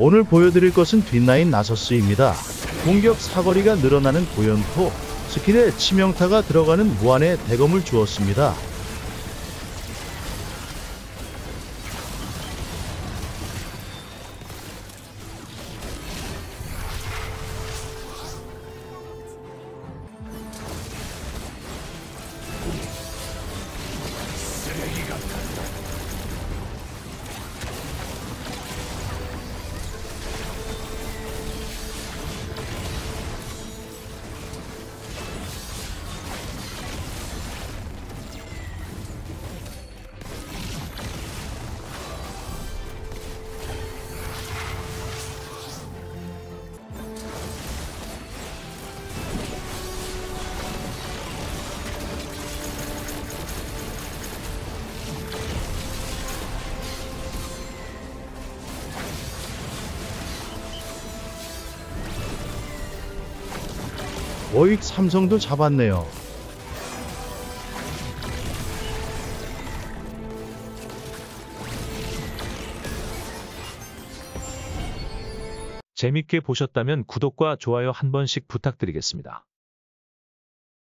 오늘 보여드릴 것은 뒷라인 나서스입니다. 공격 사거리가 늘어나는 고연포, 스킬에 치명타가 들어가는 무한의 대검을 주었습니다. 워익 삼성도 잡았네요. 재밌게 보셨다면 구독과 좋아요 한 번씩 부탁드리겠습니다.